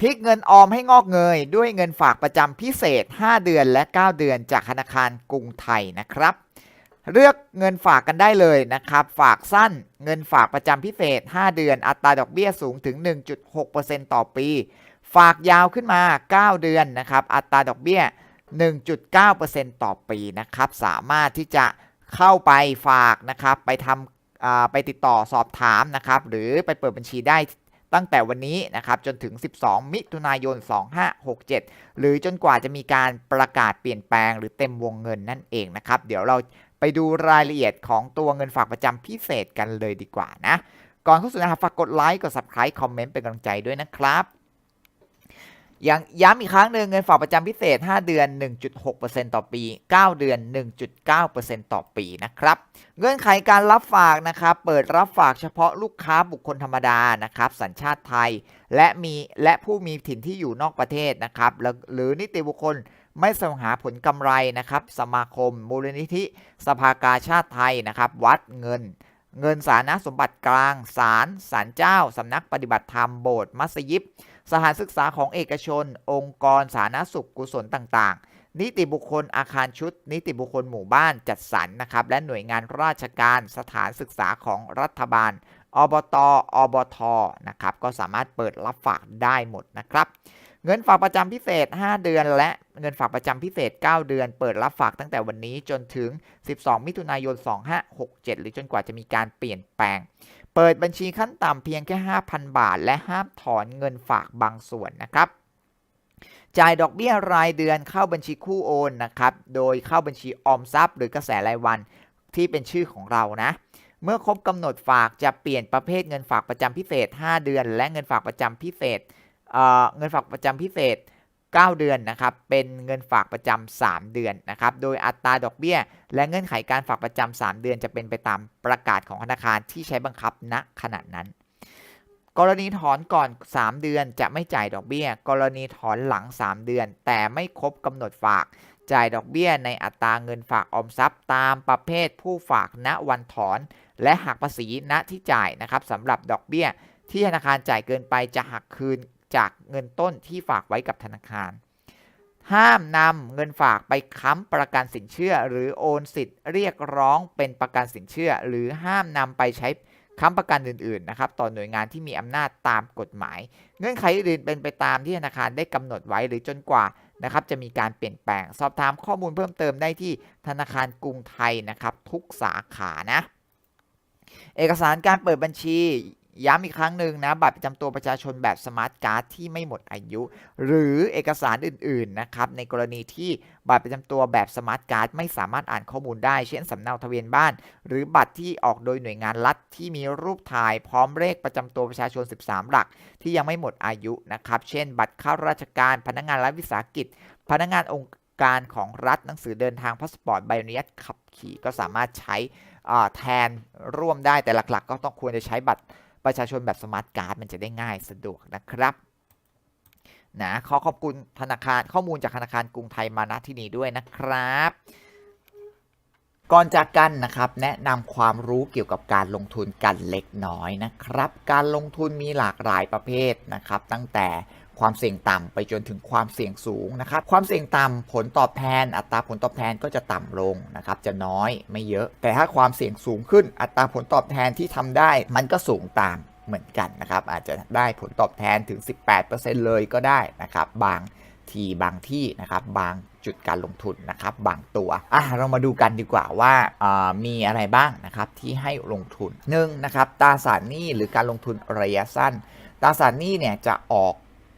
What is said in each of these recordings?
พลิกเงินออมให้งอกเงย ด้วยเงินฝากประจำพิเศษ 5 เดือนและ 9 เดือนจากธนาคารกรุงไทยนะครับ เลือกเงินฝากกันได้เลยนะครับ ฝากสั้นเงินฝากประจำพิเศษ 5 เดือน อัตราดอกเบี้ยสูงถึง 1.6%ต่อปี ฝากยาวขึ้นมา 9 เดือนนะครับ อัตราดอกเบี้ย 1.9%ต่อปีนะครับ สามารถที่จะเข้าไปฝากนะครับ ไปทำไปติดต่อสอบถามนะครับ หรือไปเปิดบัญชีได้ ตั้งแต่วันนี้นะครับจนถึง 12 มิถุนายน 2567 หรือจนกว่าจะมีการประกาศเปลี่ยนแปลงหรือเต็มวงเงินนั่นเองนะครับ เดี๋ยวเราไปดูรายละเอียดของตัวเงินฝากประจำพิเศษกันเลยดีกว่านะ ก่อนเข้าสู่นะครับฝากกดไลค์ กด subscribe คอมเมนต์เป็นกำลังใจด้วยนะครับ ยังย้ำอีกครั้งหนึ่งเงินฝากประจำพิเศษ 5 เดือน 1.6%ต่อปี 9 เดือน 1.9%ต่อปีนะครับเงื่อนไขการรับฝากนะครับเปิดรับฝากเฉพาะลูกค้าบุคคลธรรมดานะครับสัญชาติไทย และมีและผู้มีถิ่นที่อยู่นอกประเทศนะครับหรือนิติบุคคลไม่แสวงหาผลกำไรนะครับสมาคม มูลนิธิ สภากาชาติไทยนะครับวัดเงินเงินสาธารณสมบัติกลางศาลศาลเจ้า สำนักปฏิบัติธรรมโบสถ์มัสยิด สถานศึกษาของเอกชน องค์กรสาธารณสุขกุศลต่างๆ นิติบุคคลอาคารชุด นิติบุคคลหมู่บ้านจัดสรรนะครับ และหน่วยงานราชการสถานศึกษาของรัฐบาล อบต อบทนะครับ ก็สามารถเปิดรับฝากได้หมดนะครับ เงินฝากประจำพิเศษ 5 เดือนและ เงินฝากประจำพิเศษ 9 เดือน เปิดรับฝากตั้งแต่วันนี้จนถึง 12 มิถุนายน 2567 หรือจนกว่าจะมีการเปลี่ยนแปลง เปิดบัญชีขั้นต่ำเพียงแค่ 5,000 บาท และห้ามถอนเงินฝากบางส่วนนะครับจ่ายดอกเบี้ยรายเดือนเข้าบัญชีคู่โอนนะครับ โดยเข้าบัญชีออมทรัพย์ หรือกระแสรายวันที่เป็นชื่อของเรานะ เมื่อครบกำหนดฝากจะเปลี่ยนประเภทเงินฝากประจำพิเศษ 5 เดือน และเงินฝากประจำพิเศษเเงินฝากประจำพิเศษ 9 เดือนนะครับ เป็นเงินฝากประจำ3เดือนนะครับ โดยอัตราดอกเบี้ย และเงื่อนไขการฝากประจำ3เดือนจะเป็นไปตามประกาศของธนาคารที่ใช้บังคับณขณะนั้น กรณีถอนก่อน 3 เดือนจะไม่จ่ายดอกเบี้ย กรณีถอนหลัง 3 เดือน แต่ไม่ครบกำหนดฝาก จ่ายดอกเบี้ยในอัตราเงินฝากออมทรัพย์ ตามประเภทผู้ฝากณวันถอน และหักภาษีณที่จ่ายนะครับสำหรับดอกเบี้ยที่ธนาคารจ่ายเกินไปจะหักคืน จากเงินต้นที่ฝากไว้กับธนาคาร ห้ามนำเงินฝากไปค้ำประกันสินเชื่อ หรือโอนสิทธิ์เรียกร้องเป็นประกันสินเชื่อ หรือห้ามนำไปใช้ค้ำประกันอื่นๆนะครับต่อหน่วยงานที่มีอำนาจตามกฎหมาย เงื่อนไขอื่นเป็นไปตามที่ธนาคารได้กำหนดไว้หรือจนกว่านะครับจะมีการเปลี่ยนแปลง สอบถามข้อมูลเพิ่มเติมได้ที่ธนาคารกรุงไทยนะครับ ทุกสาขานะ เอกสารการเปิดบัญชี ย้ำอีกครั้งหนึ่งนะ บัตรประจำตัวประชาชนแบบสมาร์ทการ์ดที่ไม่หมดอายุ หรือเอกสารอื่นๆนะครับในกรณีที่บัตรประจำตัวแบบสมาร์ทการ์ดไม่สามารถอ่านข้อมูลได้ เช่นสำเนาทะเบียนบ้าน หรือบัตรที่ออกโดยหน่วยงานรัฐที่มีรูปถ่ายพร้อมเลขประจำตัวประชาชน 13 หลัก ที่ยังไม่หมดอายุนะครับ เช่น บัตรข้าราชการ พนักงานรัฐวิสาหกิจ พนักงานองค์การของรัฐหนังสือเดินทางพาสปอร์ตใบอนุญาตขับขี่ก็สามารถใช้แทนร่วมได้แต่หลักๆ ก็ต้องควรจะใช้บัตร ประชาชนแบบสมาร์ทการ์ดมันจะได้ง่ายสะดวกนะครับนะขอขอบคุณธนาคารข้อมูลจากธนาคารกรุงไทยมาณที่นี้ด้วยนะครับ ก่อนจากกันนะครับ แนะนำความรู้เกี่ยวกับการลงทุนกันเล็กน้อยนะครับ การลงทุนมีหลากหลายประเภทนะครับ ตั้งแต่ ความเสี่ยงต่ำไปจนถึงความเสี่ยงสูงนะครับ ความเสี่ยงต่ำผลตอบแทน อัตราผลตอบแทนก็จะต่ำลงนะครับ จะน้อยไม่เยอะ แต่ถ้าความเสี่ยงสูงขึ้น อัตราผลตอบแทนที่ทำได้มันก็สูงตามเหมือนกันนะครับ อาจจะได้ผลตอบแทนถึง 18%เลยก็ได้นะครับ บางทีบางที่นะครับ บางจุดการลงทุนนะครับ บางตัวอะเรามาดูกันดีกว่าว่าอ่ามีอะไรบ้างนะครับที่ให้ลงทุนหนึ่งนะครับตราสารหนี้หรือการลงทุนระยะสั้นตราสารหนี้เนี่ยจะออก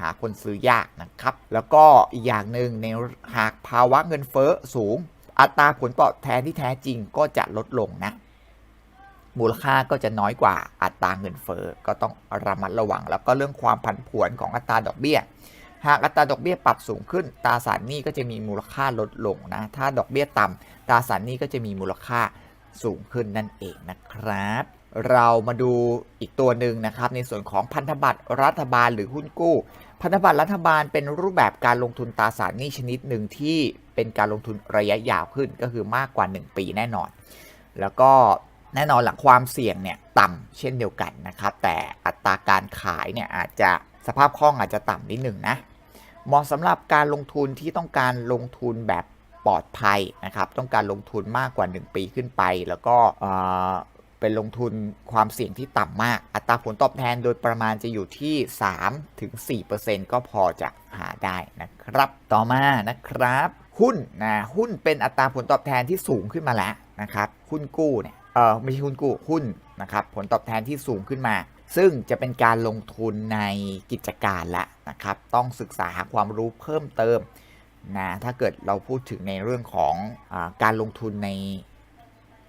หาคนซื้อยากนะครับ แล้วก็อีกอย่างหนึ่งในหากภาวะเงินเฟ้อสูง อัตราผลตอบแทนที่แท้จริงก็จะลดลงนะมูลค่าก็จะน้อยกว่าอัตราเงินเฟ้อก็ต้องระมัดระวัง แล้วก็เรื่องความผันผวนของอัตราดอกเบี้ย หากอัตราดอกเบี้ยปรับสูงขึ้นตราสารหนี้ก็จะมีมูลค่าลดลงนะถ้าดอกเบี้ยต่ำตราสารหนี้ก็จะมีมูลค่าสูงขึ้นนั่นเองนะครับ เรามาดูอีกตัวหนึ่งนะครับ ในส่วนของพันธบัตรรัฐบาลหรือหุ้นกู้ พันธบัตรรัฐบาลเป็นรูปแบบการลงทุนตราสารหนี้ชนิดหนึ่งที่เป็นการลงทุนระยะยาวขึ้นก็คือมากกว่า 1 ปีแน่นอน แล้วก็แน่นอนหลักความเสี่ยงเนี่ยต่ำเช่นเดียวกันนะครับ แต่อัตราการขายเนี่ยอาจจะสภาพคล่องอาจจะต่ำนิดหนึ่งนะเหมาะสำหรับการลงทุนที่ต้องการลงทุนแบบปลอดภัยนะครับ ต้องการลงทุนมากกว่า 1 ปีขึ้นไป แล้วก็ เป็นลงทุนความเสี่ยงที่ต่ำมาก อัตราผลตอบแทนโดยประมาณจะอยู่ที่3ถึง4%ก็พอจะหาได้นะครับ ต่อมานะครับ หุ้นนะหุ้นเป็นอัตราผลตอบแทนที่สูงขึ้นมาแล้วนะครับหุ้นกู้เนี่ยเออไม่ใช่หุ้นกู้หุ้นนะครับผลตอบแทนที่สูงขึ้นมา ซึ่งจะเป็นการลงทุนในกิจการละนะครับ ต้องศึกษาหาความรู้เพิ่มเติมนะถ้าเกิดเราพูดถึงในเรื่องของอการลงทุนใน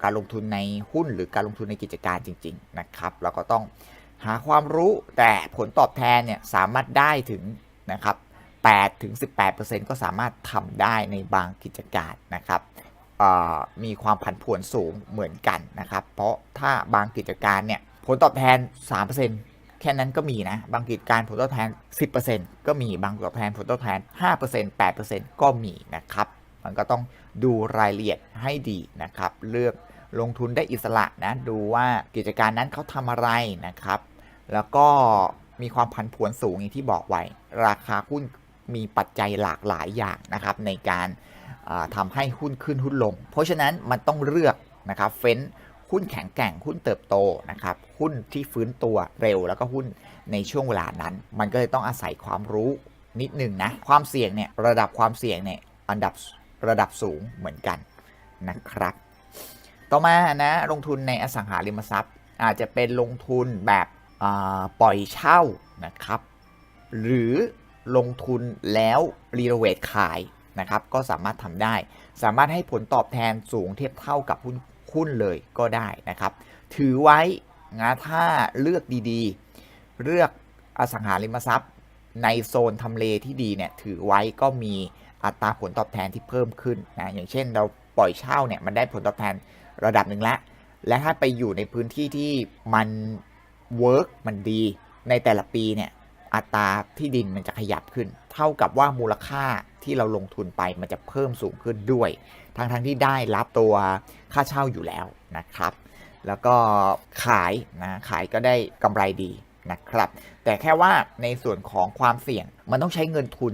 การลงทุนในหุ้นหรือการลงทุนในกิจการจริง ๆ นะครับ เราก็ต้องหาความรู้แต่ผลตอบแทนเนี่ยสามารถได้ถึงนะครับ8ถึง18%ก็สามารถทำได้ในบางกิจการนะครับมีความผันผวนสูงเหมือนกันนะครับ เพราะถ้าบางกิจการเนี่ยผลตอบแทน 3%แค่นั้นก็มีนะ บางกิจการผลตอบแทน 10%ก็มี บางผลตอบแทนผลตอบแทน 5% 8%ก็มีนะครับ มันก็ต้องดูรายละเอียดให้ดีนะครับ เลือกลงทุนได้อิสระนะดูว่ากิจการนั้นเขาทำอะไรนะครับ แล้วก็มีความผันผวนสูงอย่างที่บอกไว้ ราคาหุ้นมีปัจจัยหลากหลายอย่างนะครับ ในการทำให้หุ้นขึ้นหุ้นลง เพราะฉะนั้นมันต้องเลือกนะครับเฟ้นหุ้นแข็งแกร่งหุ้นเติบโตนะครับหุ้นที่ฟื้นตัวเร็วแล้วก็หุ้นในช่วงเวลานั้น มันก็เลยต้องอาศัยความรู้นิดหนึ่งนะความเสี่ยงเนี่ยระดับความเสี่ยงเนี่ยอันดับ ระดับสูงเหมือนกันนะครับ ต่อมานะลงทุนในอสังหาริมทรัพย์ อาจจะเป็นลงทุนแบบปล่อยเช่านะครับ หรือลงทุนแล้วรีโนเวทขายนะครับก็สามารถทำได้ สามารถให้ผลตอบแทนสูงเทียบเท่ากับหุ้นหุ้นเลยก็ได้นะครับ ถือไว้นะถ้าเลือกดีๆ เลือกอสังหาริมทรัพย์ ในโซนทำเลที่ดีเนี่ยถือไว้ก็มี อัตราผลตอบแทนที่เพิ่มขึ้นนะอย่างเช่นเราปล่อยเช่าเนี่ยมันได้ผลตอบแทนระดับหนึ่งแล้วและถ้าไปอยู่ในพื้นที่ที่มันเวิร์กมันดีในแต่ละปีเนี่ยอัตราที่ดินมันจะขยับขึ้น เท่ากับว่ามูลค่าที่เราลงทุนไปมันจะเพิ่มสูงขึ้นด้วยทั้งทั้งๆที่ได้รับตัวค่าเช่าอยู่แล้วนะครับ แล้วก็ขายนะขายก็ได้กำไรดีนะครับ แต่แค่ว่าในส่วนของความเสี่ยงมันต้องใช้เงินทุน